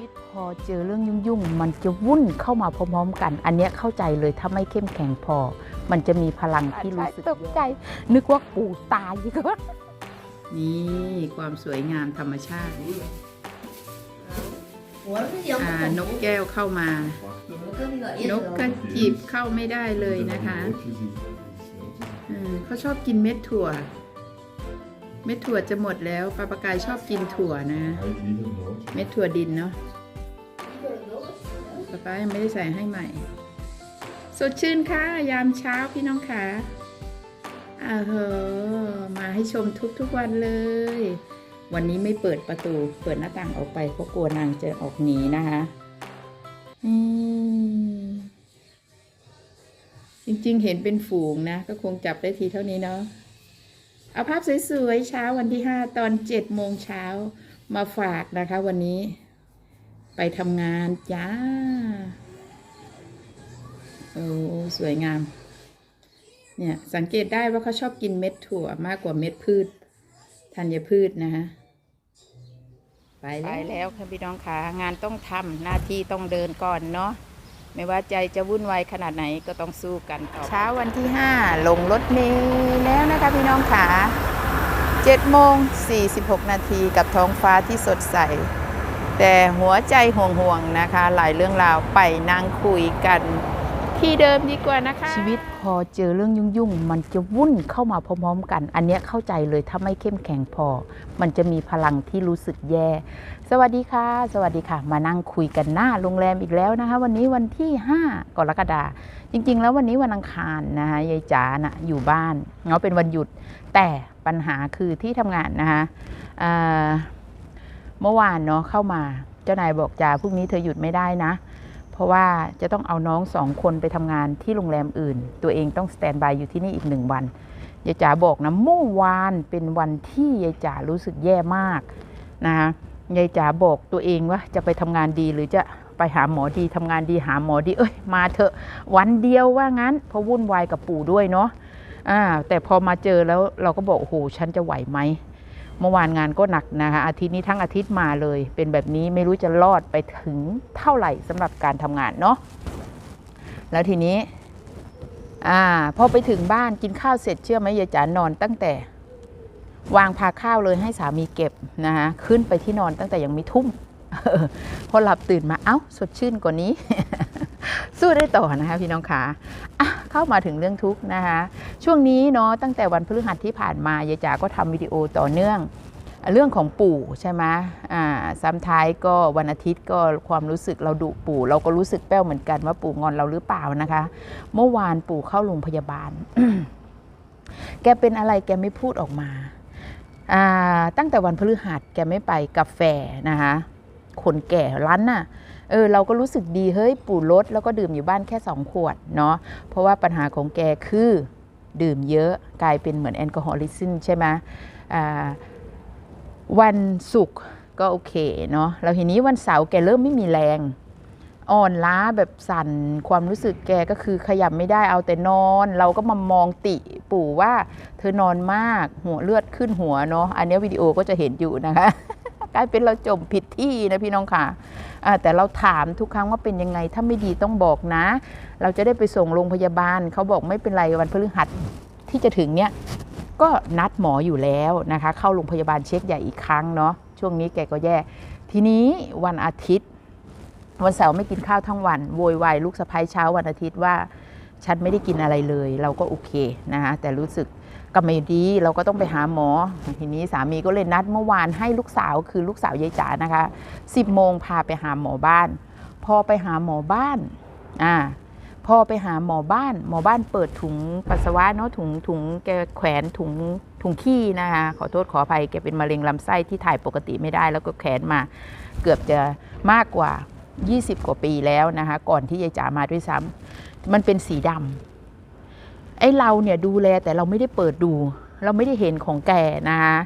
วิตพอเจอเรื่องยุ่งๆ มันจะวุ่นเข้ามาพร้อมๆกัน อันเนี้ยเข้าใจเลยถ้าไม่เข้มแข็งพอ มันจะมีพลังที่รู้สึกตกใจ นึกว่าปู่ตายอีก็นี่ความสวยงามธรรมชาติอ่านกแก้วเข้ามานกกระจิบเข้าไม่ได้เลยนะคะอืมเขาชอบกินเม็ดถั่ว เม็ดถั่วจะหมดแล้วปลาปากายชอบกินถั่วนะ เม็ดถั่วดินเนาะป้าป้ายังไม่ได้ใส่ให้ใหม่ สดชื่นค่ะ ยามเช้าพี่น้องค่ะอาเหอมาให้ชมทุกๆวันเลย วันนี้ไม่เปิดประตู เปิดหน้าต่างออกไปเพราะกลัวนางจะออกหนีนะคะอืมจริงๆ เห็นเป็นฝูงนะ ก็คงจับได้ทีเท่านี้เนาะ เอาภาพสวยๆเช้าวันที่5ตอน7โมงเช้ามาฝากนะคะ วันนี้ ไปทำงานจ้าโอ้สวยงาม เนี่ย สังเกตได้ว่าเขาชอบกินเม็ดถั่วมากกว่าเม็ดพืชธัญพืชนะคะไปแล้วค่ะพี่น้องค่ะงานต้องทำหน้าที่ต้องเดินก่อนเนาะ ไม่ว่าใจจะวุ่นวายขนาดไหนก็ต้องสู้กันต่อเช้าวันที่ 5 ลงรถเมล์แล้วนะคะพี่น้องขา7โมง46 นาทีกับท้องฟ้าที่สดใส แต่หัวใจห่วงๆนะคะ หลายเรื่องราวไปนั่งคุยกัน ที่เดิมดีกว่านะคะ ชีวิตพอเจอเรื่องยุ่งๆ มันจะวุ่นเข้ามาพร้อมๆกัน อันเนี้ยเข้าใจเลยถ้าไม่เข้มแข็งพอ มันจะมีพลังที่รู้สึกแย่ สวัสดีค่ะ สวัสดีค่ะ มานั่งคุยกันหน้าโรงแรมอีกแล้วนะคะ วันนี้วันที่ 5 กรกฎาจริง ๆ แล้ววันนี้วันอังคารนะคะยายจ๋านะอยู่บ้านเนาะเป็นวันหยุด แต่ปัญหาคือที่ทำงานนะคะเมื่อวานเนาะเข้ามาเจ้านายบอกจ๋าพรุ่งนี้เธอหยุดไม่ได้นะ ราะว่าจะต้องเอาน้องสองคนไปทำงานที่โรงแรมอื่น ตัวเองต้องสแตนบายอยู่ที่นี่อีกหนึ่งวันยายจ๋าบอกนะเมื่อวานเป็นวันที่ยายจ๋ารู้สึกแย่มากนะคะยายจ๋าบอกตัวเองว่าจะไปทำงานดีหรือจะไปหาหมอดีทำงานดีหาหมอดีเอ้ยมาเถอะวันเดียวว่างั้นเพราะวุ่นวายกับปู่ด้วยเนาะอ่าแต่พอมาเจอแล้วเราก็บอกโอ้โหฉันจะไหวไหม เมื่อวานงานก็หนักนะคะ อาทิตย์นี้ทั้งอาทิตย์มาเลย เป็นแบบนี้ไม่รู้จะรอดไปถึงเท่าไหร่สำหรับการทำงานเนาะแล้วทีนี้อ่าพอไปถึงบ้านกินข้าวเสร็จเชื่อไหมยายจ๋านอนตั้งแต่ วางพาข้าวเลยให้สามีเก็บนะคะขึ้นไปที่นอนตั้งแต่ยังไม่ทุ่มพอหลับตื่นมาเอ้า สดชื่นกว่านี้ สู้ได้ต่อนะคะพี่น้องขาอะเข้ามาถึงเรื่องทุกข์นะคะ ช่วงนี้เนาะตั้งแต่วันพฤหัสที่ผ่านมายายจ๋าก็ทำวิดีโอต่อเนื่อง เรื่องของปู่ใช่ไหมอ่าซ้ำท้ายก็วันอาทิตย์ก็ความรู้สึกเราดุปู่ เราก็รู้สึกแป้วเหมือนกันว่าปู่งอนเราหรือเปล่านะคะ เมื่อวานปู่เข้าโรงพยาบาล แกเป็นอะไรแกไม่พูดออกมาอ่าตั้งแต่วันพฤหัสแกไม่ไปกาแฟนะคะคนแก่ร้านน่ะ เออเราก็รู้สึกดีเฮ้ยปู่ลดแล้วก็ดื่มอยู่บ้านแค่2ขวดเนาะ เพราะว่าปัญหาของแกคือ ดื่มเยอะกลายเป็นเหมือนแอลกอฮอลิซึมใช่ไหมวันศุกร์ก็โอเคเนาะแล้วทีนี้วันเสาร์แกเริ่มไม่มีแรง อ่อนล้าแบบสั่นความรู้สึกแกก็คือขยับไม่ได้เอาแต่นอน เราก็มามองติปู่ว่าเธอนอนมากหัวเลือดขึ้นหัวเนาะอันนี้วิดีโอก็จะเห็นอยู่นะคะ กลายเป็นเราจมผิดที่นะพี่น้องค่ะแต่เราถามทุกครั้งว่าเป็นยังไง ถ้าไม่ดีต้องบอกนะ เราจะได้ไปส่งโรงพยาบาล เขาบอกไม่เป็นไรวันพฤหัสที่จะถึงเนี้ยก็นัดหมออยู่แล้วนะคะ เข้าโรงพยาบาลเช็คใหญ่อีกครั้งเนาะช่วงนี้แกก็แย่ ทีนี้วันอาทิตย์ วันเสาร์ไม่กินข้าวทั้งวันโวยวายลูกสะพ้ายเช้าวันอาทิตย์ว่า ฉันไม่ได้กินอะไรเลย เราก็โอเคนะคะแต่รู้สึก ก็ไม่ดีเราก็ต้องไปหาหมอ ทีนี้สามีก็เลยนัดเมื่อวานให้ลูกสาวคือลูกสาวยายจ๋านะคะ10โมงพาไปหาหมอบ้าน พอไปหาหมอบ้านอ่าพอไปหาหมอบ้าน หมอบ้านเปิดถุงปัสสาวะเนาะถุงถุงแกแขวนถุงถุงขี้นะคะขอโทษขออภัยแกเป็นมะเร็งลำไส้ที่ถ่ายปกติไม่ได้ แล้วก็แขวนมาเกือบจะมากกว่า 20 กว่าปีแล้วนะคะ ก่อนที่ยายจ๋ามาด้วยซ้ำมันเป็นสีดำ ไอ้เราเนี่ยดูแลแต่เราไม่ได้เปิดดู เราไม่ได้เห็นของแกนะคะ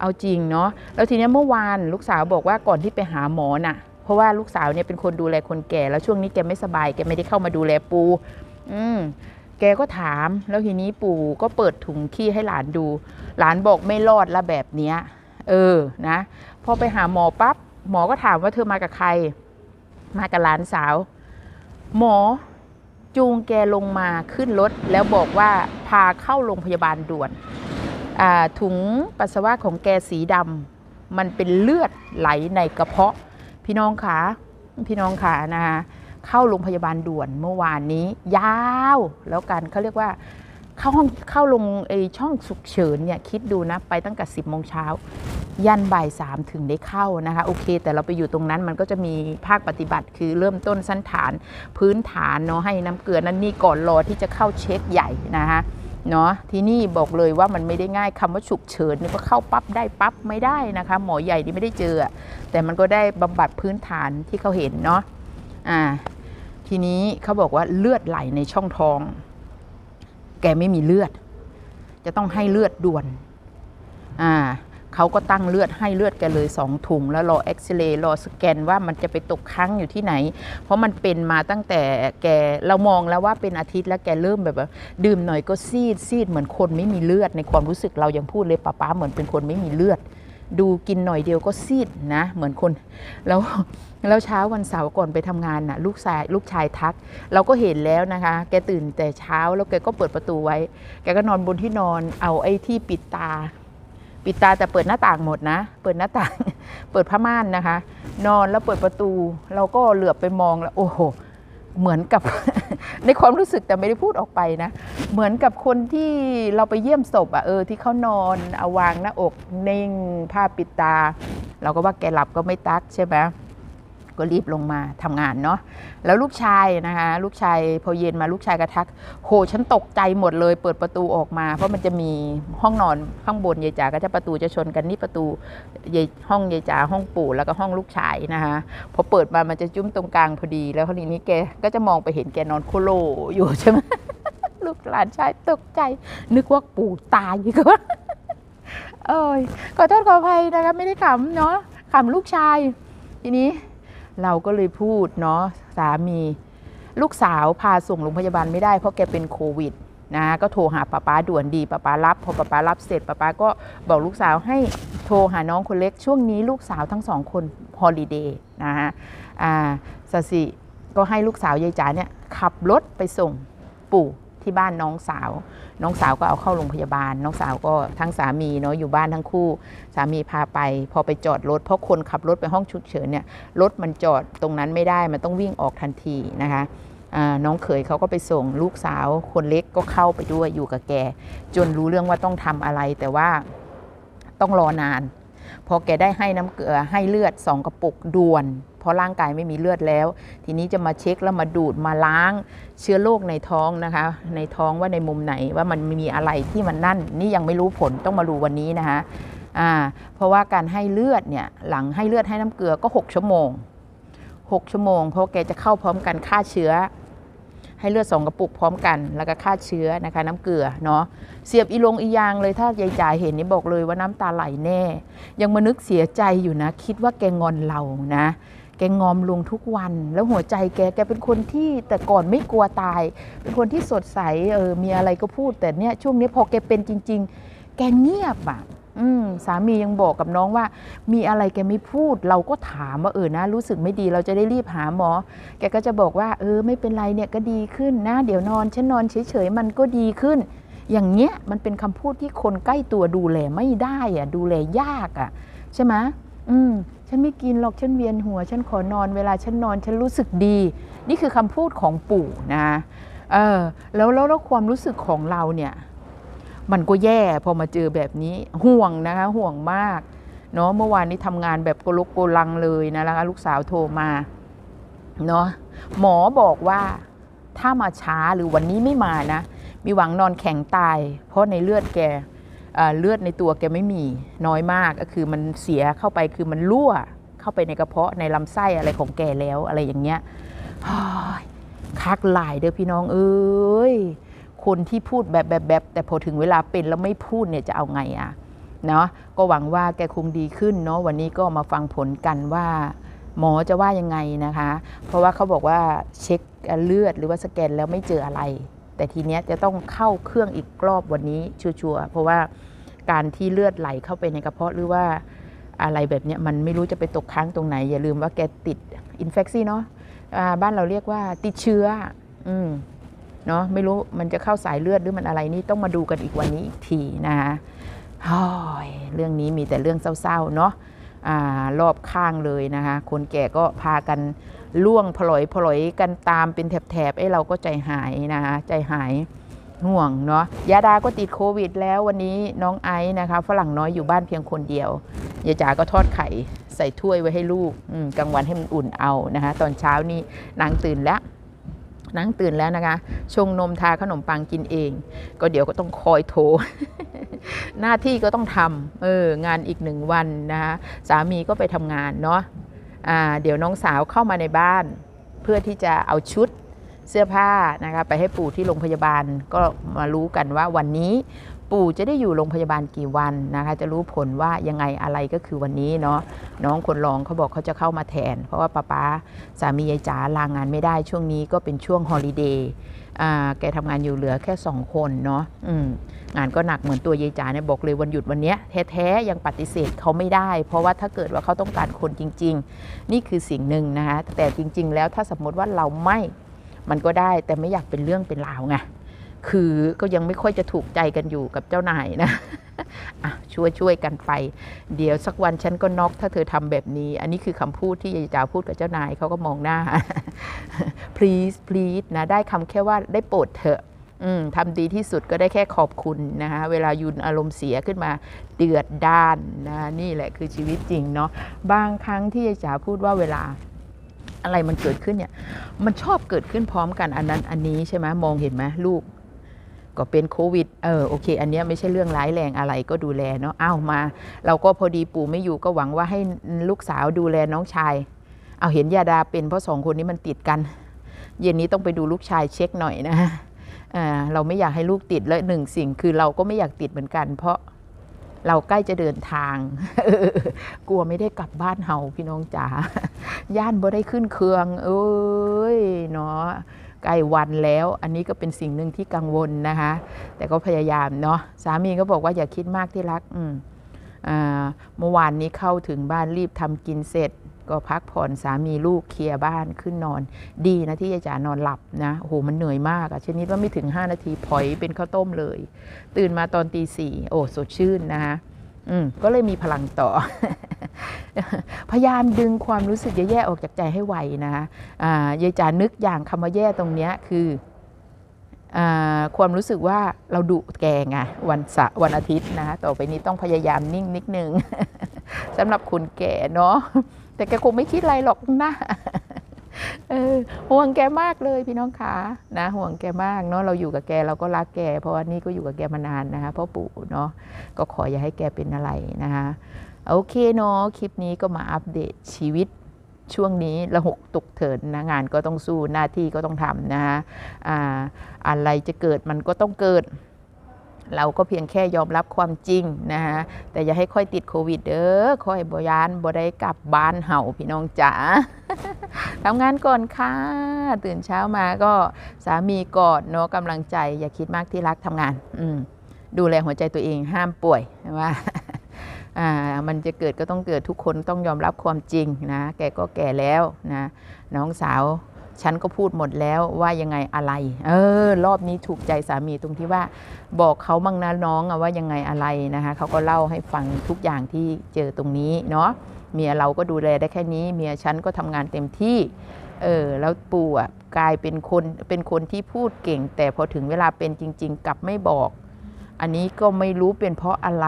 เอาจริงเนาะแล้วทีนี้เมื่อวานลูกสาวบอกว่าก่อนที่ไปหาหมอน่ะ เพราะว่าลูกสาวเนี่ยเป็นคนดูแลคนแก่ แล้วช่วงนี้แกไม่สบายแกไม่ได้เข้ามาดูแลปู อืมแกก็ถาม แล้วทีนี้ปู่ก็เปิดถุงขี้ให้หลานดู หลานบอกไม่รอดละแบบเนี้ย เออนะพอไปหาหมอปั๊บหมอก็ถามว่าเธอมากับใคร มากับหลานสาว หมอ จูงแกลงมาขึ้นรถ แล้วบอกว่าพาเข้าโรงพยาบาลด่วนถุงปัสสาวะของแกสีดำมันเป็นเลือดไหลในกระเพาะ พี่น้องขาพี่น้องขานะคะเข้าโรงพยาบาลด่วนเมื่อวานนี้ ยาว แล้วกันเขาเรียกว่า เข้าห้องเข้าลงไอช่องฉุกเฉินเนี่ยคิดดูนะไปตั้งแต่10โมงเช้ายันบ่ายสามถึงได้เข้านะคะโอเค แต่เราไปอยู่ตรงนั้นมันก็จะมีภาคปฏิบัติคือเริ่มต้นสั้นฐานพื้นฐานเนาะให้น้ำเกลือนั่นนี่ก่อนรอที่จะเข้าเช็คใหญ่นะคะเนาะที่นี่บอกเลยว่ามันไม่ได้ง่ายคำว่าฉุกเฉินนี่ก็เข้าปั๊บได้ปั๊บไม่ได้นะคะ หมอใหญ่นี่ไม่ได้เจอ แต่มันก็ได้บำบัดพื้นฐานที่เขาเห็นเนาะอ่าทีนี้เขาบอกว่าเลือดไหลในช่องท้อง แกไม่มีเลือด จะต้องให้เลือดด่วนอ่าเขาก็ตั้งเลือดให้เลือดแกเลยสองถุง แล้วรอเอ็กซเรย์รอสแกนว่ามันจะไปตกค้างอยู่ที่ไหน เพราะมันเป็นมาตั้งแต่แกเรามองแล้วว่าเป็นอาทิตย์แล้วแกเริ่มแบบว่าดื่มหน่อยก็ซีดซีดเหมือนคนไม่มีเลือดในความรู้สึกเรายังพูดเลยป้าป้าเหมือนเป็นคนไม่มีเลือด ดูกินหน่อยเดียวก็ซีดนะ เหมือนคน แล้วแล้วเช้าวันเสาร์ก่อนไปทำงานน่ะลูกชายลูกชายทัก เราก็เห็นแล้วนะคะ แกตื่นแต่เช้าแล้วแกก็เปิดประตูไว้ แกก็นอนบนที่นอนเอาไอ้ที่ปิดตา ปิดตาแต่เปิดหน้าต่างหมดนะ เปิดหน้าต่าง เปิดผ้าม่านนะคะ นอนแล้วเปิดประตู เราก็เหลือบไปมองแล้วโอ้โห เหมือนกับ ในความรู้สึกแต่ไม่ได้พูดออกไปนะ เหมือนกับคนที่เราไปเยี่ยมศพอะเออที่เขานอนเอาวางหน้าอกนิ่งผ้าปิดตา เราก็ว่าแกหลับก็ไม่ตักใช่ไหม ก็รีบลงมาทำงานเนาะแล้วลูกชายนะคะลูกชายพอเย็นมาลูกชายกระทัก โหฉันตกใจหมดเลย เปิดประตูออกมา เพราะมันจะมีห้องนอนข้างบนยายจ๋าก็จะประตูจะชนกันนี่ประตูยายห้องยายจ๋าห้องปู่แล้วก็ห้องลูกชายนะคะพอเปิดมามันจะจุ้มตรงกลางพอดี แล้วคราวนี้แกก็จะมองไปเห็นแกนอนโคโลอยู่ใช่ไหมลูกหลานชายตกใจ นึกว่าปู่ตายอีก็ว่าเอ้ยขอโทษขออภัยนะคะไม่ได้ขำเนาะขำลูกชาย ทีนี้ เราก็เลยพูดเนาะสามี ลูกสาวพาส่งโรงพยาบาลไม่ได้เพราะแกเป็นโควิดนะก็โทรหาป้าป้าด่วนดีป้าป้ารับ พอป้าป้ารับเสร็จป้าป้าก็บอกลูกสาวให้โทรหาน้องคนเล็ก ช่วงนี้ลูกสาวทั้งสองคนฮอลิเดย์นะฮะอ่าสสิก็ให้ลูกสาวยายจ๋าเนี่ยขับรถไปส่งปู่ ที่บ้านน้องสาว น้องสาวก็เอาเข้าโรงพยาบาล น้องสาวก็ทั้งสามีเนาะอยู่บ้านทั้งคู่ สามีพาไป พอไปจอดรถเพราะคนขับรถไปห้องฉุกเฉินเนี่ยรถมันจอดตรงนั้นไม่ได้มันต้องวิ่งออกทันทีนะคะน้องเขยเขาก็ไปส่งลูกสาวคนเล็กก็เข้าไปด้วยอยู่กับแก จนรู้เรื่องว่าต้องทำอะไรแต่ว่าต้องรอนาน พอแกได้ให้น้ำเกลือให้เลือดสองกระปุกด่วน เพราะร่างกายไม่มีเลือดแล้ว ทีนี้จะมาเช็คแล้วมาดูดมาล้างเชื้อโรคในท้องนะคะ ในท้องว่าในมุมไหนว่ามันมีอะไรที่มันนั่น นี่ยังไม่รู้ผลต้องมารู้วันนี้นะคะอ่าเพราะว่าการให้เลือดเนี่ยหลังให้เลือดให้น้ำเกลือก็ 6 ชั่วโมง 6 ชั่วโมง เพราะแกจะเข้าพร้อมกันฆ่าเชื้อ ให้เลือดสองกระปุกพร้อมกัน แล้วก็ฆ่าเชื้อนะคะ น้ำเกลือเนาะเสียบอีลงอียางเลยถ้ายายจ่ายเห็นนี่บอกเลยว่าน้ำตาไหลแน่ ยังมานึกเสียใจอยู่นะ คิดว่าแกงอนเรานะ กงอมลุงทุกวัน แล้วหัวใจแกแกเป็นคนที่แต่ก่อนไม่กลัวตาย เป็นคนที่สดใสเออมีอะไรก็พูด แต่เนี่ยช่วงนี้พอแกเป็นจริง ๆ แกเงียบอะสามียังบอกกับน้องว่า มีอะไรแกไม่พูด เราก็ถามว่าเออนะ รู้สึกไม่ดีเราจะได้รีบหาหมอ แกก็จะบอกว่า เออ ไม่เป็นไรเนี่ยก็ดีขึ้นนะ เดี๋ยวนอนฉันนอนเฉยๆมันก็ดีขึ้น อย่างเงี้ยมันเป็นคำพูดที่คนใกล้ตัวดูแลไม่ได้อะดูแลยากอะใช่ไหม อืมฉันไม่กินหรอกฉันเวียนหัว ฉันขอนอนเวลาฉันนอนฉันรู้สึกดี นี่คือคำพูดของปู่นะเออแล้วแล้วแล้วความรู้สึกของเราเนี่ยมันก็แย่พอมาเจอแบบนี้ห่วงนะคะห่วงมากเนาะเมื่อวานนี้ทำงานแบบโกลกโกลังเลยนะคะลูกสาวโทรมาเนาะหมอบอกว่าถ้ามาช้าหรือวันนี้ไม่มานะ มีหวังนอนแข็งตาย เพราะในเลือดแก เลือดในตัวแกไม่มีน้อยมากก็คือมันเสียเข้าไปคือมันรั่วเข้าไปในกระเพาะในลำไส้อะไรของแกแล้วอะไรอย่างเงี้ยเฮ้ยคักหลายเด้อพี่น้องเอ้ยคนที่พูดแบบแบบแบบแต่พอถึงเวลาเป็นแล้วไม่พูดเนี่ยจะเอาไงอะเนาะก็หวังว่าแกคงดีขึ้นเนาะวันนี้ก็มาฟังผลกันว่า หมอจะว่ายังไงนะคะ เพราะว่าเขาบอกว่าเช็คเลือดหรือว่าสแกนแล้วไม่เจออะไร แต่ทีเนี้ยจะต้องเข้าเครื่องอีกรอบวันนี้ชัวร์ๆเพราะว่าการที่เลือดไหลเข้าไปในกระเพาะหรือว่าอะไรแบบเนี้ยมันไม่รู้จะไปตกค้างตรงไหน อย่าลืมว่าแกติดอินเฟคซี่เนาะบ้านเราเรียกว่าติดเชื้ออืมเนาะไม่รู้มันจะเข้าสายเลือดหรือมันอะไรนี่ต้องมาดูกันอีกวันนี้อีกทีนะคะฮ้ยเรื่องนี้มีแต่เรื่องเศร้าๆเนาะอ่ารอบข้างเลยนะคะ คนแก่ก็พากัน ล่วงพลอยพลอยกันตามเป็นแถบๆไอ้เราก็ใจหายนะคะใจหายห่วงเนาะยาดาก็ติดโควิด แล้ววันนี้น้องไอซ์นะคะ ฝรั่งน้อยอยู่บ้านเพียงคนเดียวยายจ๋าก็ทอดไข่ใส่ถ้วยไว้ให้ลูกกลางวันให้มันอุ่นเอานะคะ ตอนเช้านี่นางตื่นแล้วนางตื่นแล้วนะคะ ชงนมทาขนมปังกินเอง ก็เดี๋ยวก็ต้องคอยโทร หน้าที่ก็ต้องทำเอองานอีกหนึ่งวันนะคะสามีก็ไปทำงานเนาะ เดี๋ยวน้องสาวเข้ามาในบ้าน เพื่อที่จะเอาชุดเสื้อผ้านะคะไปให้ปู่ที่โรงพยาบาลก็มารู้กันว่าวันนี้ ปู่จะได้อยู่โรงพยาบาลกี่วันนะคะ จะรู้ผลว่ายังไงอะไรก็คือวันนี้เนาะน้องคนรองเขาบอกเขาจะเข้ามาแทน เพราะว่าป้าป๊าสามียายจ๋าลางงานไม่ได้ช่วงนี้ก็เป็นช่วงฮอลิเดย์อ่าแกทำงานอยู่เหลือแค่สองคนเนาะงานก็หนักเหมือนตัวยายจ๋าเนี่ยบอกเลยวันหยุดวันนี้แท้ๆยังปฏิเสธเขาไม่ได้ เพราะว่าถ้าเกิดว่าเขาต้องการคนจริง ๆ นี่คือสิ่งหนึ่งนะคะแต่จริง ๆ แล้วถ้าสมมติว่าเราไม่มันก็ได้แต่ไม่อยากเป็นเรื่องเป็นราวไง คือก็ยังไม่ค่อยจะถูกใจกันอยู่กับเจ้านายนะช่วยช่วยกันไป เดี๋ยวสักวันฉันก็น็อกถ้าเธอทำแบบนี้ อันนี้คือคำพูดที่ยายจ๋าพูดกับเจ้านายเขาก็มองหน้า please please นะได้คำแค่ว่าได้โปรดเถอะทำดีที่สุดก็ได้แค่ขอบคุณนะคะเวลายุนอารมณ์เสียขึ้นมาเดือดด้านนะนี่แหละคือชีวิตจริงเนาะบางครั้งที่ยายจ๋าพูดว่าเวลาอะไรมันเกิดขึ้นเนี่ย มันชอบเกิดขึ้นพร้อมกันอันนั้นอันนี้ใช่ไหมมองเห็นไหมลูก ก็เป็นโควิด เออโอเค อันนี้ไม่ใช่เรื่องร้ายแรงอะไรก็ดูแลเนาะอ้าวมา เราก็พอดีปู่ไม่อยู่ก็หวังว่าให้ลูกสาวดูแลน้องชาย เอาเห็นยาดาเป็นเพราะสองคนนี้มันติดกัน เย็นนี้ต้องไปดูลูกชายเช็คหน่อยนะอ่าเราไม่อยากให้ลูกติดและหนึ่งสิ่งคือเราก็ไม่อยากติดเหมือนกัน เพราะเราใกล้จะเดินทาง กลัวไม่ได้กลับบ้านเฮาพี่น้องจ๋าย่านบ่ได้ขึ้นเครื่อง เอ้ยเนาะ ใกล้วันแล้ว อันนี้ก็เป็นสิ่งหนึ่งที่กังวลนะคะ แต่ก็พยายามเนาะสามีก็บอกว่าอย่าคิดมากที่รักอืมเมื่อวานนี้เข้าถึงบ้านรีบทำกินเสร็จ ก็พักผ่อนสามีลูกเคลียร์บ้านขึ้นนอน ดีนะที่ยายจ๋านอนหลับนะโอ้โหมันเหนื่อยมากอะชนิดว่าไม่ถึง 5 นาทีพอยเป็นข้าวต้มเลย ตื่นมาตอนตีสี่โอ้สดชื่นนะคะอืมก็เลยมีพลังต่อ พยายามดึงความรู้สึกแย่ๆออกจากใจให้ไวนะคะยายจ๋านึกอย่างคำว่าแย่ตรงนี้คืออความรู้สึกว่าเราดุแกไงวันสาร์วันอาทิตย์นะคะต่อไปนี้ต้องพยายามนิ่งนิดนึงสำหรับคนแก่เนาะแต่แกคงไม่คิดอะไรหรอกนะห่วงแกมากเลยพี่น้องขานะห่วงแกมากเนาะเราอยู่กับแกเราก็รักแก เพราะว่านี่ก็อยู่กับแกมานานนะคะพ่อปู่เนาะก็ขออย่าให้แกเป็นอะไรนะคะ โอเคเนาะคลิปนี้ก็มาอัปเดตชีวิตช่วงนี้ระหกตกเถินนะงานก็ต้องสู้หน้าที่ก็ต้องทำนะคะอ่าอะไรจะเกิดมันก็ต้องเกิด เราก็เพียงแค่ยอมรับความจริงนะฮะแต่อย่าให้ค่อยติดโควิดเด้อค่อยบยานบ่ได้กลับบ้านเห่าพี่น้องจ๋าทำงานก่อนค่ะ ตื่นเช้ามาก็สามีกอดเนาะกำลังใจ อย่าคิดมากที่รักทำงาน ดูแลหัวใจตัวเองห้ามป่วยว่า มันจะเกิดก็ต้องเกิดทุกคนต้องยอมรับความจริงนะ แกก็แก่แล้วนะน้องสาวฉันก็พูดหมดแล้วว่ายังไงอะไร เออ รอบนี้ถูกใจสามีตรงที่ว่า บอกเขาบ้างนะน้องว่ายังไงอะไรนะคะเขาก็เล่าให้ฟังทุกอย่างที่เจอตรงนี้เนาะเมียเราก็ดูแลได้แค่นี้ เมียฉันก็ทำงานเต็มที่ เออ แล้วปู่อะกลายเป็นคนเป็นคนที่พูดเก่ง แต่พอถึงเวลาเป็นจริง ๆ กลับไม่บอก อันนี้ก็ไม่รู้เป็นเพราะอะไร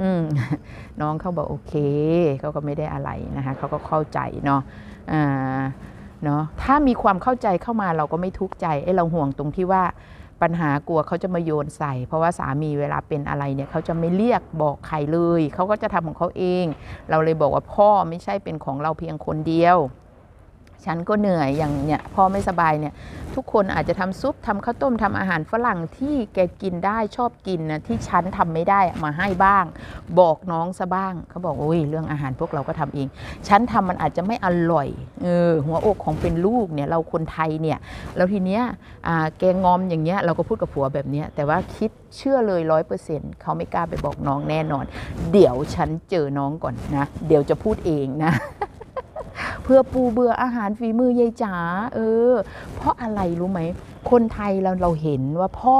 อืน้องเขาบอกโอเคเขาก็ไม่ได้อะไรนะคะเขาก็เข้าใจเนาะเนาะถ้ามีความเข้าใจเข้ามาเราก็ไม่ทุกข์ใจไอ้เราห่วงตรงที่ว่าปัญหากลัวเขาจะมาโยนใส่ เพราะว่าสามีเวลาเป็นอะไรเนี่ยเขาจะไม่เรียกบอกใครเลยเขาก็จะทำของเขาเอง เราเลยบอกว่าพ่อไม่ใช่เป็นของเราเพียงคนเดียว ฉันก็เหนื่อยอย่างเนี่ยพ่อไม่สบายเนี่ยทุกคนอาจจะทำซุปทำข้าวต้มทำอาหารฝรั่งที่แกกินได้ชอบกินนะที่ฉันทำไม่ได้มาให้บ้าง บอกน้องซะบ้างเขาบอกโอ้ยเรื่องอาหารพวกเราก็ทำเองฉันทำมันอาจจะไม่อร่อยเออหัวอกของเป็นลูกเนี่ยเราคนไทยเนี่ยแล้วทีเนี้ยแกงอมอย่างเงี้ยเราก็พูดกับผัวแบบเนี้ยแต่ว่าคิดเชื่อเลยร้อยเปอร์เซ็นต์เขาไม่กล้าไปบอกน้องแน่นอน เดี๋ยวฉันเจอน้องก่อนนะ เดี๋ยวจะพูดเองนะ เพื่อปูเบื่ออาหารฝีมือยายจ๋าเออ เพราะอะไรรู้ไหม คนไทยเราเราเห็นว่าพ่อ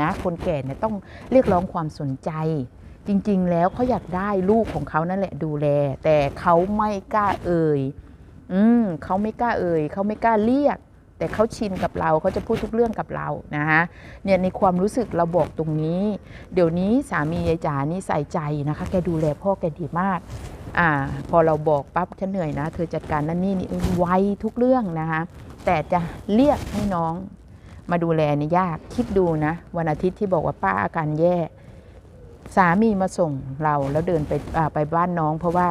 นะคนแก่เนี่ยต้องเรียกร้องความสนใจ จริง ๆ แล้วเขาอยากได้ลูกของเขานั่นแหละดูแล แต่เขาไม่กล้าเอ่ยอืมเขาไม่กล้าเอ่ยเขาไม่กล้าเรียก แต่เขาชินกับเราเขาจะพูดทุกเรื่องกับเรานะคะเนี่ยในความรู้สึกเราบอกตรงนี้ เดี๋ยวนี้สามียายจ๋านี่ใส่ใจนะคะ แกดูแลพ่อแกดีมาก อ่าพอเราบอกปั๊บฉันเหนื่อยนะ เธอจัดการนั่นนี่นี่ไวทุกเรื่องนะคะแต่จะเรียกให้น้องมาดูแลนี่ยากคิดดูนะ วันอาทิตย์ที่บอกว่าป้าอาการแย่ สามีมาส่งเราแล้วเดินไปไปบ้านน้อง เพราะว่า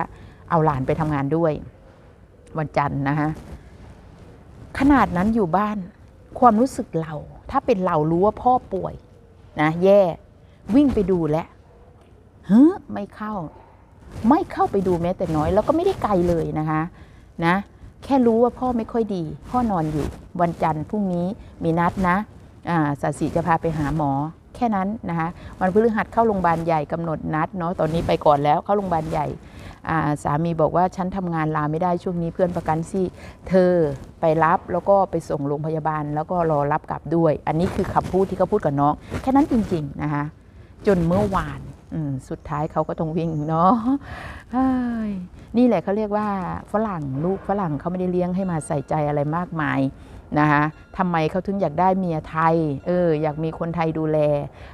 เอาหลานไปทำงานด้วย วันจันทร์นะคะขนาดนั้นอยู่บ้านความรู้สึกเรา ถ้าเป็นเรารู้ว่าพ่อป่วยนะแย่ วิ่งไปดูแลเฮ้ไม่เข้า ไม่เข้าไปดูแม้แต่น้อย แล้วก็ไม่ได้ไกลเลยนะคะนะแค่รู้ว่าพ่อไม่ค่อยดี พ่อนอนอยู่วันจันทร์พรุ่งนี้มีนัดนะอ่าสาสีจะพาไปหาหมอแค่นั้นนะคะวันพฤหัสเข้าโรงพยาบาลใหญ่กำหนดนัดเนาะตอนนี้ไปก่อนแล้วเข้าโรงพยาบาลใหญ่สามีบอกว่าฉันทำงานลาไม่ได้ช่วงนี้เพื่อนประกันสิเธอไปรับแล้วก็ไปส่งโรงพยาบาล แล้วก็รอรับกลับด้วย อันนี้คือคำพูดที่เขาพูดกับน้อง แค่นั้นจริงๆนะคะจนเมื่อวาน สุดท้ายเขาก็ต้องวิ่งเนาะนี่แหละเขาเรียกว่าฝรั่งลูกฝรั่งเขาไม่ได้เลี้ยงให้มาใส่ใจอะไรมากมายนะคะทำไมเขาถึงอยากได้เมียไทย เออ อยากมีคนไทยดูแล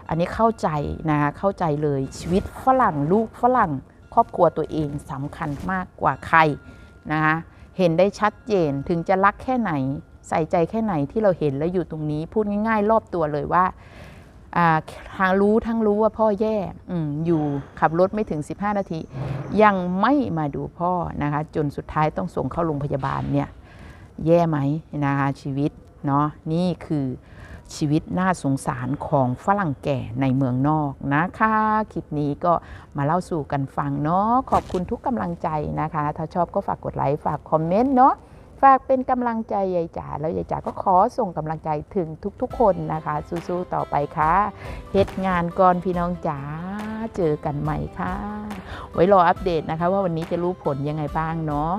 อันนี้เข้าใจนะคะเข้าใจเลยชีวิตฝรั่งลูกฝรั่งครอบครัวตัวเองสำคัญมากกว่าใครนะคะเห็นได้ชัดเจนถึงจะรักแค่ไหน ใส่ใจแค่ไหนที่เราเห็นแล้วอยู่ตรงนี้ พูดง่าย ๆ รอบตัวเลยว่า ทางรู้ทั้งรู้ว่าพ่อแย่ออยู่ขับรถไม่ถึง 15 นาที ยังไม่มาดูพ่อนะคะ จนสุดท้ายต้องส่งเข้าโรงพยาบาลเนี่ยแย่ไหมนะคะชีวิตเนาะนี่คือชีวิตน่าสงสารของฝรั่งแก่ในเมืองนอกนะคะ คลิปนี้ก็มาเล่าสู่กันฟังเนาะขอบคุณทุกกำลังใจนะคะ ถ้าชอบก็ฝากกดไลค์ฝากคอมเมนต์เนาะ ฝากเป็นกำลังใจยายจ๋าแล้วยายจ๋าก็ขอส่งกำลังใจถึงทุกๆ คนนะคะ สู้ๆต่อไปค่ะเฮ็ดงานก่อนพี่น้องจ๋าเจอกันใหม่ค่ะ ไว้รออัปเดตนะคะ ว่าวันนี้จะรู้ผลยังไงบ้างเนาะ